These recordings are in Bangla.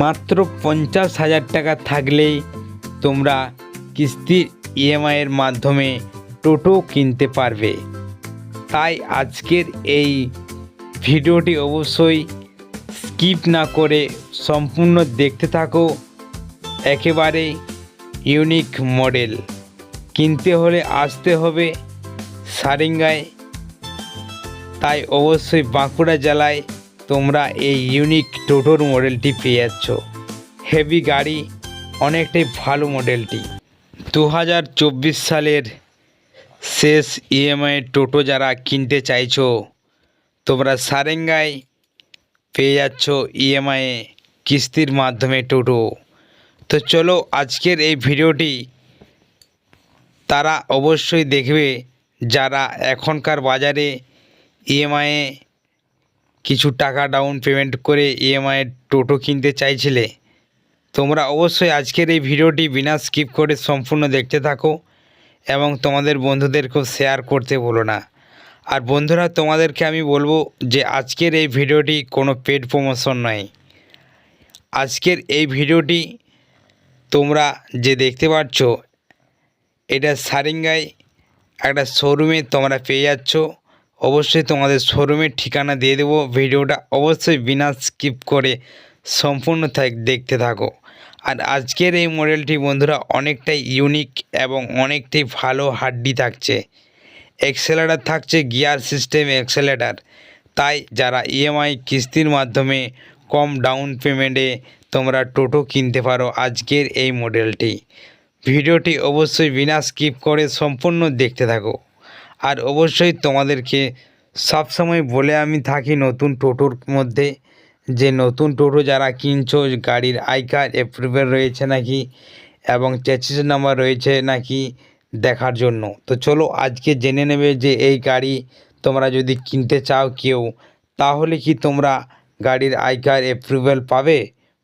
মাত্র পঞ্চাশ হাজার টাকা থাকলেই তোমরা কিস্তির ইএমআইয়ের মাধ্যমে টোটো কিনতে পারবে। তাই আজকের এই ভিডিওটি অবশ্যই স্কিপ না করে সম্পূর্ণ দেখতে থাকো। একেবারে ইউনিক মডেল। কিনতে হলে আসতে হবে সারেঙ্গায়। তাই অবশ্যই বাঁকুড়া জেলায় তোমরা এই ইউনিক টোটোর মডেলটি পেয়ে যাচ্ছ হেভি গাড়ি, অনেকটাই ভালো মডেলটি দু হাজার চব্বিশ সালের শেষ ইএমআই টোটো যারা কিনতে চাইছো, তোমরা সারেঙ্গায় পেয়ে যাচ্ছ ইএমআই কিস্তির মাধ্যমে টোটো তো চলো আজকের এই ভিডিওটি তারা অবশ্যই দেখবে যারা এখনকার বাজারে ইএমআইয়ে কিছু টাকা ডাউন পেমেন্ট করে ইএমআই টোটো কিনতে চাইছিলে? তোমরা অবশ্যই আজকের এই ভিডিওটি বিনা স্কিপ করে সম্পূর্ণ দেখতে থাকো এবং তোমাদের বন্ধুদেরকেও শেয়ার করতে বলো না। আর বন্ধুরা, তোমাদেরকে আমি বলব যে আজকের এই ভিডিওটি কোনো পেড প্রমোশন নয়। আজকের এই ভিডিওটি তোমরা যে দেখতে পাচ্ছ, এটা সারেঙ্গায় একটা শোরুমে তোমরা পেয়ে যাচ্ছ। অবশ্যই তোমাদের শোরুমের ঠিকানা দিয়ে দেবো। ভিডিওটা অবশ্যই বিনা স্কিপ করে সম্পূর্ণ থাক, দেখতে থাকো। আর আজকের এই মডেলটি বন্ধুরা অনেকটাই ইউনিক এবং অনেকটাই ভালো হাড্ডি থাকছে। এক্সেলেটার থাকছে গিয়ার সিস্টেম এক্সেলেটার তাই যারা ইএমআই কিস্তির মাধ্যমে কম ডাউন পেমেন্টে তোমরা টোটো কিনতে পারো আজকের এই মডেলটি। ভিডিওটি অবশ্যই বিনা স্কিপ করে সম্পূর্ণ দেখতে থাকো। আর অবশ্যই তোমাদেরকে সবসময় বলে আমি থাকি নতুন টোটোর মধ্যে, যে নতুন টোটো যারা কিনছো, গাড়ির আই কার্ড অ্যাপ্রুভেল রয়েছে নাকি এবং চেচিস নাম্বার রয়েছে নাকি দেখার জন্য। তো চলো আজকে জেনে নেবে যে এই গাড়ি তোমরা যদি কিনতে চাও কেউ, তাহলে কি তোমরা গাড়ির আই কার্ড অ্যাপ্রুভেল পাবে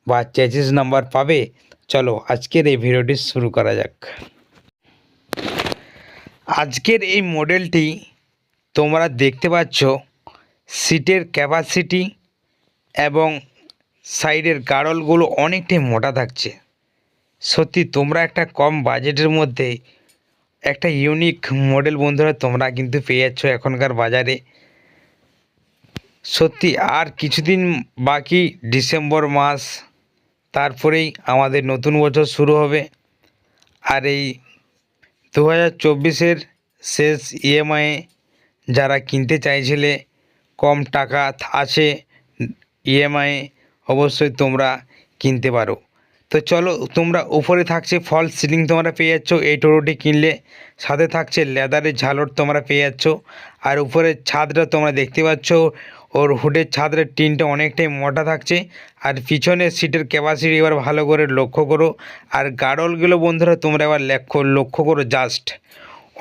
বা চেচিস নাম্বার পাবে? চলো আজকের এই ভিডিওটি শুরু করা যাক। আজকের এই মডেলটি তোমরা দেখতে পাচ্ছ সিটের ক্যাপাসিটি এবং সাইডের গাড়লগুলো অনেকটাই মোটা থাকছে। সত্যি তোমরা একটা কম বাজেটের মধ্যে একটা ইউনিক মডেল বন্ধুরা তোমরা কিন্তু পেয়ে যাচ্ছ এখনকার বাজারে। সত্যি আর কিছুদিন বাকি ডিসেম্বর মাস, তারপরেই আমাদের নতুন বছর শুরু হবে। আর এই দু হাজার চব্বিশের শেষ ইএমআই যারা কিনতে চাইছিলে, কম টাকা আছে ইএমআই অবশ্যই তোমরা কিনতে পারো। তো চলো, তোমরা উপরে থাকছে ফল সিলিং তোমরা পেয়ে যাচ্ছ, এই টোটোটি কিনলে। সাথে থাকছে লেদারের ঝালর তোমরা পেয়ে যাচ্ছ। আর উপরের ছাদটা তোমরা দেখতে পাচ্ছ ওর হুডের ছাদের টিনটা অনেকটাই মোটা থাকছে। আর পিছনের সিটের ক্যাপাসিটি এবার ভালো করে লক্ষ্য করো। আর গাডলগুলো বন্ধুরা, তোমরা এবার লক্ষ্য লক্ষ্য করো জাস্ট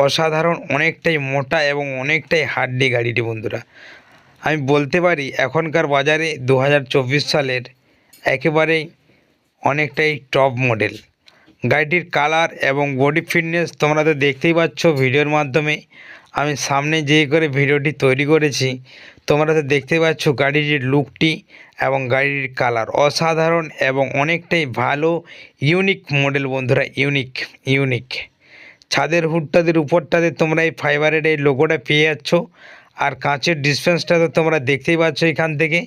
অসাধারণ, অনেকটাই মোটা এবং অনেকটাই হাড্ডি গাড়িটি বন্ধুরা। আমি বলতে পারি, এখনকার বাজারে দু হাজার চব্বিশ সালের একেবারেই অনেকটাই টপ মডেল গাড়িটির কালার এবং বডি ফিটনেস তোমরা তো দেখতেই পাচ্ছ ভিডিওর মাধ্যমে। আমি সামনে যেয়ে করে ভিডিওটি তৈরি করেছি। তোমরা তো দেখতে পাচ্ছ গাড়িটির লুকটি এবং গাড়ির কালার অসাধারণ এবং অনেকটাই ভালো ইউনিক মডেল বন্ধুরা ইউনিক ইউনিক ছাদের হুডটাদের উপরটাতে তোমরা এই ফাইবারের এই লোগোটা পেয়ে যাচ্ছ আর কাঁচের ডিসপেন্সটা তো তোমরা দেখতেই পাচ্ছ এখান থেকে।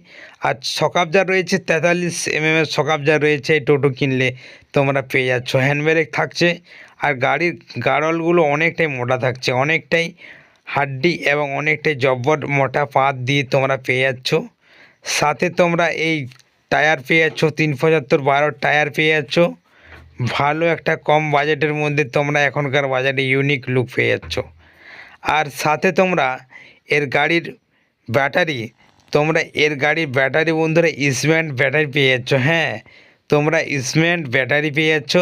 আর সকাবজা রয়েছে তেতাল্লিশ এমএম এর সকাবজা রয়েছে এই টোটো কিনলে তোমরা পেয়ে যাচ্ছ। হ্যান্ড ব্রেক থাকছে আর গাড়ির গাড়লগুলো অনেকটাই মোটা থাকছে, অনেকটাই হাড্ডি এবং অনেকটাই জব্বর মোটা পাত দিয়ে তোমরা পেয়ে যাচ্ছ। সাথে তোমরা এই টায়ার পেয়ে যাচ্ছ, তিন পঁচাত্তর বারো টায়ার পেয়ে যাচ্ছ। ভালো একটা কম বাজেটের মধ্যে তোমরা এখনকার বাজারে ইউনিক লুক পেয়ে যাচ্ছ। আর সাথে তোমরা এর গাড়ির ব্যাটারি, তোমরা এর গাড়ির ব্যাটারি বন্ধুরা ইসম্যান্ট ব্যাটারি পেয়ে যাচ্ছ হ্যাঁ। তোমরা ইসম্যান্ট ব্যাটারি পেয়ে যাচ্ছ,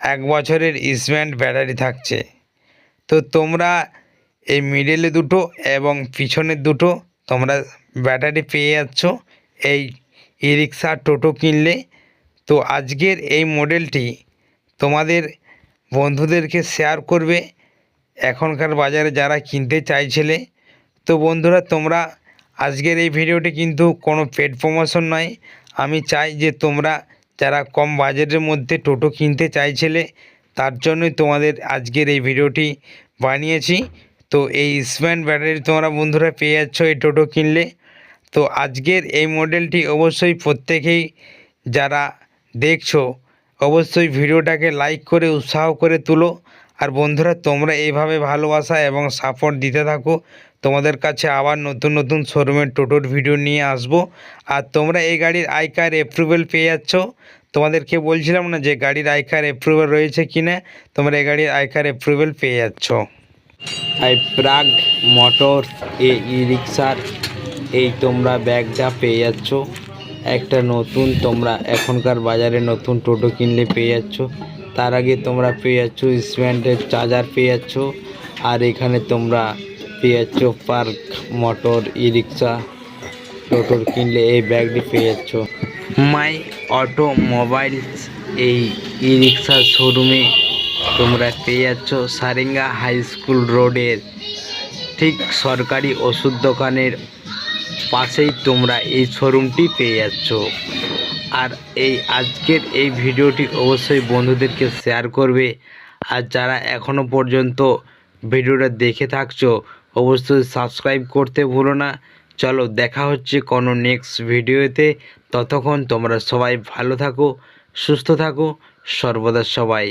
এক বছরের ইসম্যান্ট ব্যাটারি থাকছে। তো তোমরা এই মিডলে দুটো এবং পিছনের দুটো তোমরা ব্যাটারি পেয়ে যাচ্ছ। এই ই রিক্সা টোটো কিনলে। তো আজকের এই মডেলটি তোমাদের বন্ধুদেরকে শেয়ার করবে। এখনকার বাজারে যারা কিনতে চাইছিলে। তো বন্ধুরা, তোমরা আজকের এই ভিডিওটি কিন্তু কোনো পেড প্রমোশন নয়। আমি চাই যে তোমরা যারা কম বাজেটের মধ্যে টোটো কিনতে চাইছিলে, তার জন্যই তোমাদের আজকের এই ভিডিওটি বানিয়েছি। তো এই স্প্যান্ড ব্যাটারি তোমরা বন্ধুরা পেয়ে যাচ্ছ এই টোটো কিনলে। তো আজকের এই মডেলটি অবশ্যই প্রত্যেকেই যারা দেখছ, অবশ্যই ভিডিওটাকে লাইক করে, উৎসাহ করে তুলো। আর বন্ধুরা, তোমরা এইভাবে ভালোবাসা এবং সাপোর্ট দিতে থাকো। তোমাদের কাছে আবার নতুন নতুন শোরুমের টোটোর ভিডিও নিয়ে আসব। আর তোমরা এই গাড়ির আই কার অ্যাপ্রুভেল পেয়ে যাচ্ছ। তোমাদেরকে বলছিলাম না যে গাড়ির আই কার অ্যাপ্রুভেল রয়েছে কি না তোমরা এই গাড়ির আই কার অ্যাপ্রুভেল পেয়ে যাচ্ছ। প্রাগ মোটরস এই ই রিক্সার এই তোমরা ব্যাগটা পেয়ে যাচ্ছ একটা নতুন তোমরা এখনকার বাজারে নতুন টোটো কিনলে পেয়ে যাচ্ছ তার আগে তোমরা পেয়ে যাচ্ছ স্প্যান্ডের চার্জার পেয়ে যাচ্ছ আর এখানে তোমরা পেয়ে যাচ্ছ পার্ক মোটর ই রিক্সা টোটোর কিনলে এই ব্যাগটি পেয়ে যাচ্ছ মাই অটো মোবাইলস এই ই রিক্সার শোরুমে তোমরা পেয়ে যাচ্ছ সারেঙ্গা হাই স্কুল রোডের ঠিক সরকারি ওষুধ দোকানের পাশেই তোমরা এই শোরুমটি পেয়ে যাচ্ছ। আর এই আজকের এই ভিডিওটি অবশ্যই বন্ধুদেরকে শেয়ার করবে। আর যারা এখনও পর্যন্ত ভিডিওটা দেখে থাকছো, অবশ্যই সাবস্ক্রাইব করতে ভুলো না। চলো দেখা হচ্ছে কোনো নেক্সট ভিডিওতে। ততক্ষণ তোমরা সবাই ভালো থাকো, সুস্থ থাকো, সর্বদা সবাই।